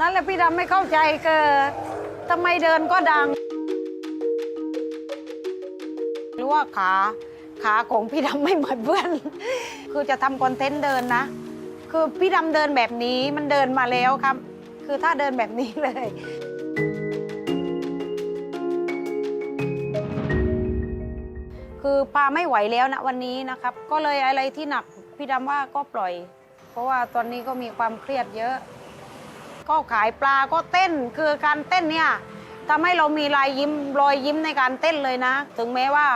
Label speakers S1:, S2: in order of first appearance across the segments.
S1: นั่นแหละพี่ดำไม่เข้าใจเกิดทำไมเดินก็ดัง หรือว่าขาขาของพี่ดำไม่เหมือนเพื่อน คือจะทำคอนเทนต์เดินนะ คือพี่ดำเดินแบบนี้มันเดินมาแล้วครับ คือถ้าเดินแบบนี้เลย คือปาไม่ไหวแล้วนะวันนี้นะครับ ก็เลยอะไรที่หนักพี่ดำว่าก็ปล่อย เพราะว่าตอนนี้ก็มีความเครียดเยอะ ก็ขายปลาก็เต้นคือการเต้นเนี่ยทำให้เรามีรอยยิ้มรอยยิ้มในการเต้นเลยนะ ถึงแม้ว่า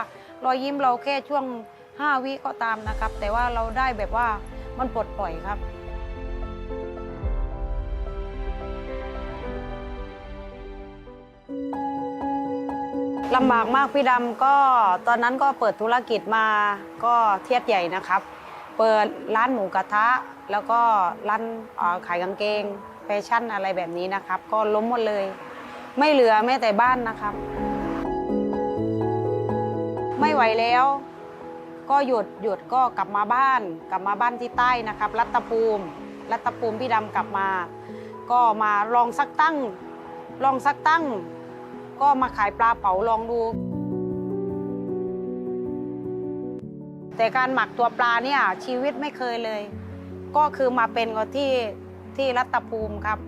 S1: รอยยิ้มเราแค่ช่วง 5 วิก็ตามนะครับ แต่ว่าเราได้แบบว่ามันปลดปล่อยครับลำบากมากพี่ดำก็ตอนนั้นก็เปิดธุรกิจมาก็เทียบใหญ่นะครับ เปิดร้านหมูกระทะ แล้วก็ร้านขายกางเกง ชั่นอะไรแบบนี้นะครับ ก็ล้มหมดเลย ไม่เหลือแม้แต่บ้านนะครับ ไม่ไหวแล้ว ก็หยุดหยุดก็กลับมาบ้าน กลับมาบ้านที่ใต้นะครับ รัตภูมิ รัตภูมิพี่ดำกลับมา ก็มาลองสักตั้ง ลองสักตั้ง ก็มาขายปลาเผาลองดูแต่การหมักตัวปลาเนี่ยชีวิตไม่เคยเลย ก็คือมาเป็นก็ที่ ที่รัตภูมิครับ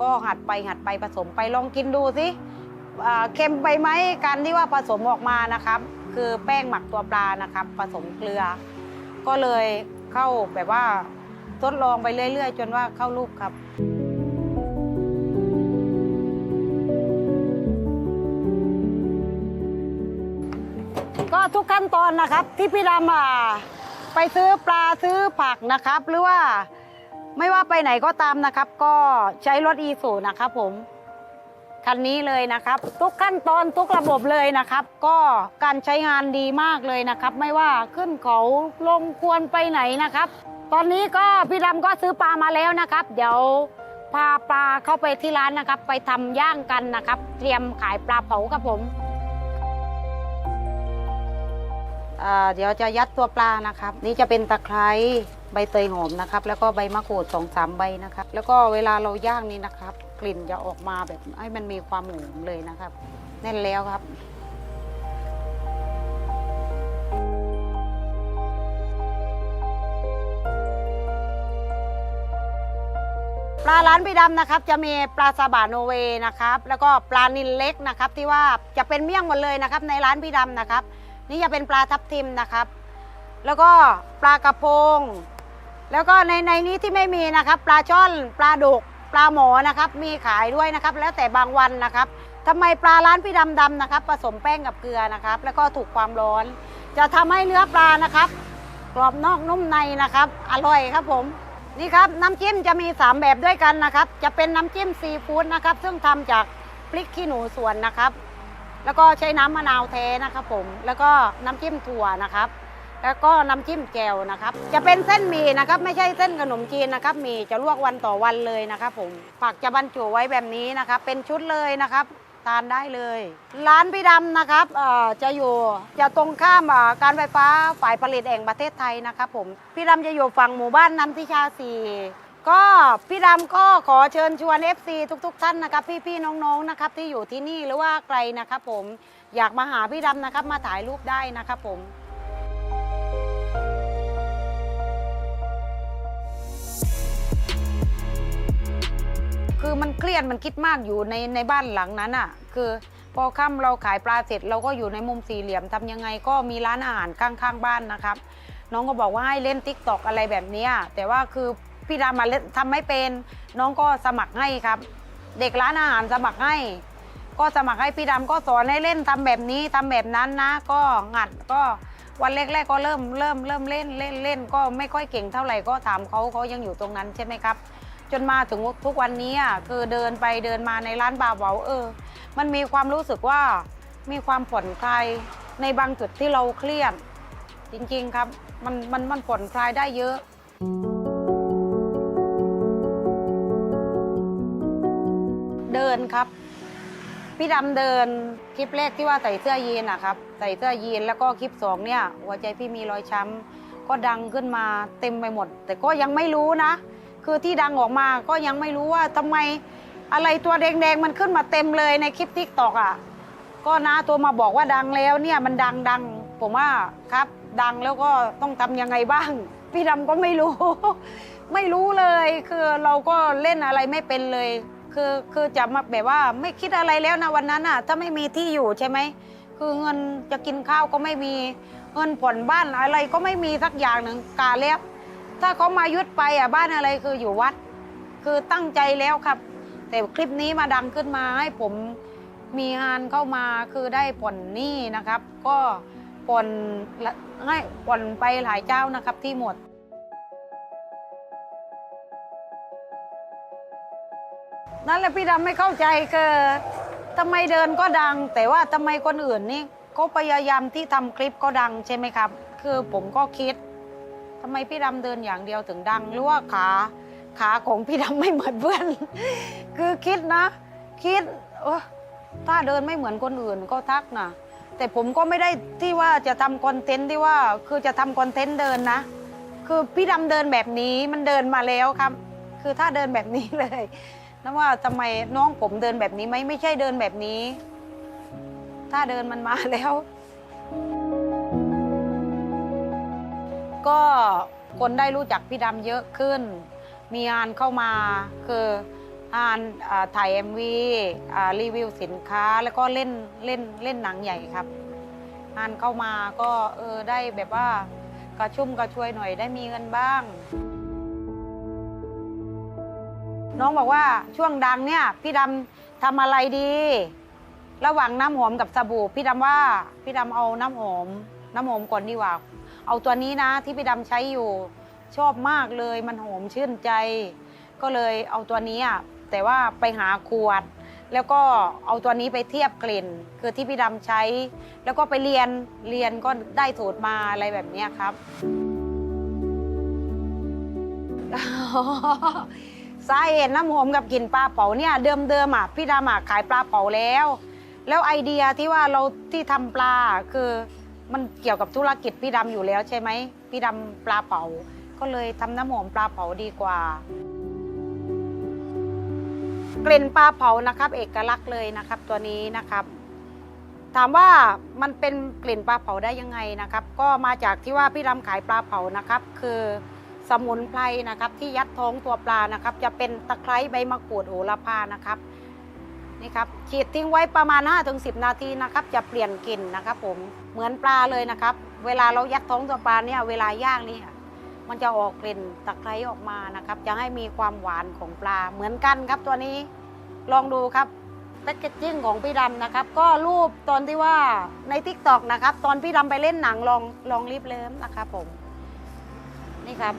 S1: ก็หัดไปหัดไปผสมไปลองกินดูสิเค็มไปไหมการที่ว่าผสมออกมานะครับ คือแป้งหมักตัวปลานะครับ ผสมเกลือ ก็เลยเข้าแบบว่าทดลองไปเรื่อยๆ จนว่าเข้ารูปครับก็ทุกขั้นตอนนะครับที่พี่ดำไปซื้อปลาซื้อผักนะครับ หรือว่า ไม่ว่าไปไหนก็ตามนะครับ ก็ใช้รถอีสูนะครับผมคันนี้เลยนะครับ ทุกขั้นตอนทุกระบบเลยนะครับ ก็การใช้งานดีมากเลยนะครับ ไม่ว่าขึ้นเขาลงควรไปไหนนะครับ ตอนนี้ก็พี่ดำก็ซื้อปลามาแล้วนะครับ เดี๋ยวพาปลาเข้าไปที่ร้านนะครับ ไปทำย่างกันนะครับ เตรียมขายปลาเผาครับผมเดี๋ยวจะยัดตัวปลานะครับ นี่จะเป็นตะไคร้ ใบเตยหอมนะครับ แล้วก็ใบมะกรูดสองสามใบนะครับ แล้วก็เวลาเราย่างนี่นะครับ กลิ่นจะออกมาแบบให้มันมีความหอมเลยนะครับ แน่นแล้วครับปลาร้านพี่ดำนะครับจะมีปลาซาบะโนเวนะครับแล้วก็ปลานิลเล็กนะครับที่ว่าจะเป็นเมี่ยงหมดเลยนะครับในร้านพี่ดำนะครับ นี่จะเป็นปลาทับทิมนะครับ แล้วก็ปลากระพง แล้วก็ในในนี้ที่ไม่มีนะครับปลาช่อนปลาดุกปลาหมอนะครับมีขายด้วยนะครับ แล้วแต่บางวันนะครับทำไมปลาร้านพี่ดำดำนะครับ ผสมแป้งกับเกลือนะครับ แล้วก็ถูกความร้อน จะทำให้เนื้อปลานะครับ กรอบนอกนุ่มในนะครับ อร่อยครับผมนี่ครับน้ำจิ้มจะมี 3 แบบด้วยกันนะครับ จะเป็นน้ำจิ้มซีฟู้ดนะครับ ซึ่งทำจากพริกขี้หนูสวนนะครับ แล้วก็ใช้น้ำมะนาวแท้นะครับผม แล้วก็น้ำจิ้มถั่วนะครับ แล้วก็น้ำจิ้มแจ่วนะครับ จะเป็นเส้นหมี่นะครับ ไม่ใช่เส้นขนมจีนนะครับหมี่จะลวกวันต่อวันเลยนะครับผมผักจะบรรจุไว้แบบนี้นะครับ เป็นชุดเลยนะครับทานได้เลย ร้านพี่ดำนะครับจะอยู่จะตรงข้ามการไฟฟ้าฝ่ายผลิตแห่งประเทศไทยนะครับผมพี่ดำจะอยู่ฝั่งหมู่บ้านน้ำทิชาสีก็พี่ดำก็ขอเชิญชวน FC ทุกๆท่านนะครับ พี่ๆน้องๆนะครับที่อยู่ที่นี่หรือว่าไกลนะครับผมอยากมาหาพี่ดำนะครับมาถ่ายรูปได้นะครับผม คือมันเครียดมันคิดมากอยู่ในในบ้านหลังนั้นอะ คือพอค่ำเราขายปลาเสร็จเราก็อยู่ในมุมสี่เหลี่ยมทำยังไงก็มีร้านอาหารข้างๆบ้านนะครับ น้องก็บอกว่าให้เล่นติ๊กตอกอะไรแบบนี้แต่ว่าคือพี่ดามาเล่นทำไม่เป็น น้องก็สมัครให้ครับ เด็กร้านอาหารสมัครให้ ก็สมัครให้พี่ดำก็สอนให้เล่นทำแบบนี้ทำแบบนั้นนะ ก็หัดก็วันแรกๆก็เริ่มเริ่มเริ่มเล่นเล่นเล่นก็ไม่ค่อยเก่งเท่าไหร่ก็ถามเขาเขายังอยู่ตรงนั้นใช่ไหมครับ จนมาถึงทุกวันนี้อะคือเดินไปเดินมาในร้านบาเบาเออ มันมีความรู้สึกว่ามีความผ่อนคลายในบางจุดที่เราเครียดจริงๆครับ มันมันมันผ่อนคลายได้เยอะ เดินครับ พี่ดำเดินคลิปแรกที่ว่าใส่เสื้อยีนนะครับ ใส่เสื้อยีนแล้วก็คลิปสองเนี่ย หัวใจพี่มีรอยช้ำก็ดังขึ้นมาเต็มไปหมด แต่ก็ยังไม่รู้นะ คือที่ดังออกมาก็ยังไม่รู้ว่าทำไมอะไรตัวแดงๆมันขึ้นมาเต็มเลยในคลิปทิกตอกอะก็น้าตัวมาบอกว่าดังแล้วเนี่ยมันดังดังผมว่าครับ ดังแล้วก็ต้องทำยังไงบ้าง พี่ดำก็ไม่รู้ ไม่รู้เลยคือเราก็เล่นอะไรไม่เป็นเลย คือคือจะมาแบบว่าไม่คิดอะไรแล้วนะวันนั้นอะ ถ้าไม่มีที่อยู่ใช่ไหมคือเงินจะกินข้าวก็ไม่มีเงินผ่อนบ้านอะไรก็ไม่มีสักอย่างหนึ่งกาแล้ว ถ้าเขามายุดไปอะบ้านอะไรคืออยู่วัด คือตั้งใจแล้วครับ แต่คลิปนี้มาดังขึ้นมาให้ผมมีงานเข้ามาคือได้ผ่อนหนี้นะครับ ก็ผ่อนละให้ผ่อนไปหลายเจ้านะครับที่หมดนั่นแหละพี่ดำไม่เข้าใจคือทำไมเดินก็ดัง แต่ว่าทำไมคนอื่นนี่เขาพยายามที่ทำคลิปก็ดังใช่ไหมครับ คือผมก็คิดำไมพี่ดำเดินอย่างเดียวถึงดังหรือว่าขาขาของพี่ดำไม่เหมือนเพื่อน คือคิดนะ คิดเออถ้าเดินไม่เหมือนคนอื่นก็ทักนะแต่ผมก็ไม่ได้ที่ว่าจะทำคอนเทนต์ที่ว่าคือจะทำคอนเทนต์เดินนะ คือพี่ดำเดินแบบนี้มันเดินมาแล้วครับ คือถ้าเดินแบบนี้เลยนะว่าทำไมน้องผมเดินแบบนี้ไหมไม่ใช่เดินแบบนี้ ถ้าเดินมันมาแล้ว ก็คนได้รู้จักพี่ดำเยอะขึ้น มีงานเข้ามาคืองานถ่าย MV อ่ารีวิวสินค้าแล้วก็เล่นเล่นเล่นหนังใหญ่ครับ งานเข้ามาก็เออได้แบบว่ากระชุ่มกระชวยหน่อยได้มีเงินบ้าง น้องบอกว่าช่วงดังเนี่ยพี่ดำทำอะไรดี ระหว่างน้ำหอมกับสบู่พี่ดำว่าพี่ดำเอาน้ำหอม น้ำหอมก่อนดีกว่า เอาตัวนี้นะที่พี่ดำใช้อยู่ชอบมากเลยมันหอมชื่นใจ ก็เลยเอาตัวนี้อะแต่ว่าไปหาขวด แล้วก็เอาตัวนี้ไปเทียบกลิ่น คือที่พี่ดำใช้ แล้วก็ไปเรียนเรียนก็ได้สูตรมาอะไรแบบเนี้ยครับ สาเหตุน้ำหอมกับกลิ่นปลาเป๋าเนี่ยเดิมๆอะพี่ดำอะขายปลาเป๋าแล้ว แล้วไอเดียที่ว่าเราที่ทำปลาคือ มันเกี่ยวกับธุรกิจพี่ดำอยู่แล้วใช่ไหมพี่ดำปลาเป๋าก็เลยทำน้ำหอมปลาเผาดีกว่า กลิ่นปลาเผานะครับ เอกลักษณ์เลยนะครับ ตัวนี้นะครับ ถามว่ามันเป็นกลิ่นปลาเผาได้ยังไงนะครับ ก็มาจากที่ว่าพี่ดำขายปลาเผานะครับ คือสมุนไพรนะครับ ที่ยัดท้องตัวปลานะครับ จะเป็นตะไคร้ใบมะกรูดโหระพานะครับ นี่ครับฉีดทิ้งไว้ประมาณ 5-10 นาทีนะครับ จะเปลี่ยนกลิ่นนะครับ ผมเหมือนปลาเลยนะครับ เวลาเรายัดท้องตัวปลาเนี่ยเวลาย่างนี่มันจะออกกลิ่นตะไคร้ออกมานะครับ จะให้มีความหวานของปลาเหมือนกันครับตัวนี้ลองดูครับแพ็กเกจจิ้งของพี่ดำนะครับ ก็รูปตอนที่ว่าในทิกตอกนะครับ ตอนพี่ดำไปเล่นหนังลองลองรีบเลิมนะครับผมนี่ครับ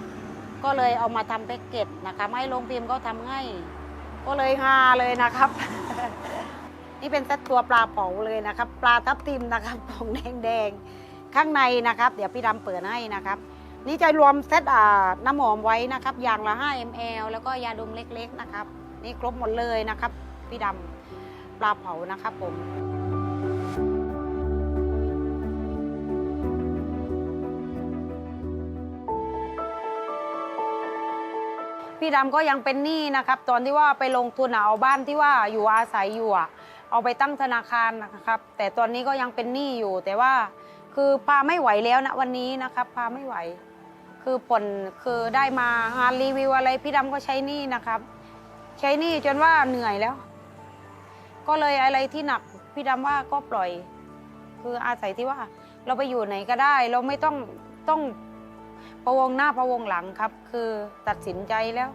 S1: ก็เลยเอามาทำแพ็กเกจนะครับให้โรงพิมพ์ก็ทำให้ ก็เลยฮาเลยนะครับ นี่เป็นเซตตัวปลาเผาเลยนะครับ ปลาทับทิมนะครับของแดงๆข้างในนะครับ เดี๋ยวพี่ดำเปิดให้นะครับ นี่จะรวมเซตอ่าน้ำหอมไว้นะครับ อย่างละ 5 ml แล้วก็ยาดมเล็กๆนะครับ นี่ครบหมดเลยนะครับ พี่ดำปลาเผานะครับผม พี่ดำก็ยังเป็นหนี้นะครับ ตอนที่ว่าไปลงทุนอะเอาบ้านที่ว่าอยู่อาศัยอยู่อะเอาไปตั้งธนาคารนะครับ แต่ตอนนี้ก็ยังเป็นหนี้อยู่ แต่ว่าคือพาไม่ไหวแล้วนะวันนี้นะครับ พาไม่ไหว คือผลคือได้มางานรีวิวอะไรพี่ดำก็ใช้หนี้นะครับ ใช้หนี้จนว่าเหนื่อยแล้ว ก็เลยอะไรที่หนักพี่ดำว่าก็ปล่อย คืออาศัยที่ว่า เราไปอยู่ไหนก็ได้ เราไม่ต้องต้อง พะวงหน้าพะวงหลังครับ คือตัดสินใจแล้ว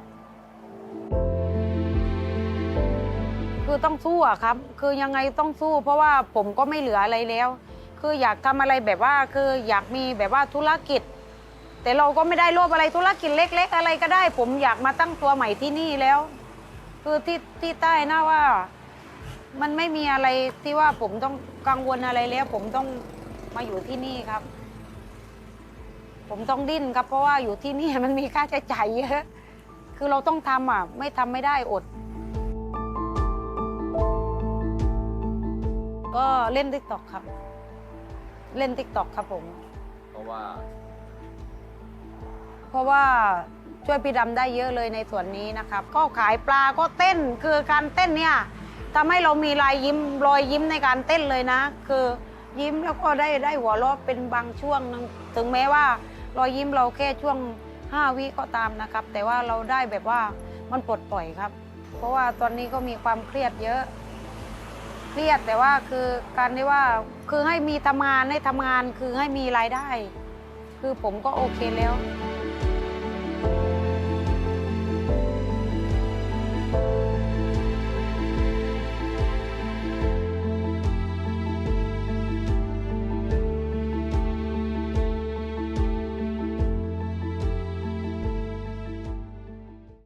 S1: คือต้องสู้อะครับ คือยังไงต้องสู้ เพราะว่าผมก็ไม่เหลืออะไรแล้ว คืออยากทำอะไรแบบว่าคืออยากมีแบบว่าธุรกิจ แต่เราก็ไม่ได้โลภอะไรธุรกิจเล็ก ๆ อะไรก็ได้ ผมอยากมาตั้งตัวใหม่ที่นี่แล้ว คือที่ที่ใต้นะว่า มันไม่มีอะไรที่ว่าผมต้องกังวลอะไรแล้ว ผมต้องมาอยู่ที่นี่ครับ ผมต้องดิ้นครับเพราะว่าอยู่ที่นี่มันมีค่าใช้จ่ายเยอะ คือเราต้องทำอะไม่ทำไม่ได้อด ก็เล่นติ๊กต็อกครับ เล่นติ๊กต็อกครับผม
S2: เพราะว่า
S1: เพราะว่าช่วยพี่ดำได้เยอะเลยในส่วนนี้นะครับ ก็ขายปลาก็เต้นคือการเต้นเนี่ยทำให้เรามีรายยิ้มรอยยิ้มในการเต้นเลยนะ คือยิ้มแล้วก็ได้ได้หัวเราะเป็นบางช่วงนึงถึงแม้ว่า รอยยิ้มเราแค่ช่วง 5 วิก็ตามนะครับ แต่ว่าเราได้แบบว่ามันปลดปล่อยครับ เพราะว่าตอนนี้ก็มีความเครียดเยอะ เครียดแต่ว่าคือการที่ว่าคือให้มีทำงานให้ทำงานคือให้มีรายได้ คือผมก็โอเคแล้ว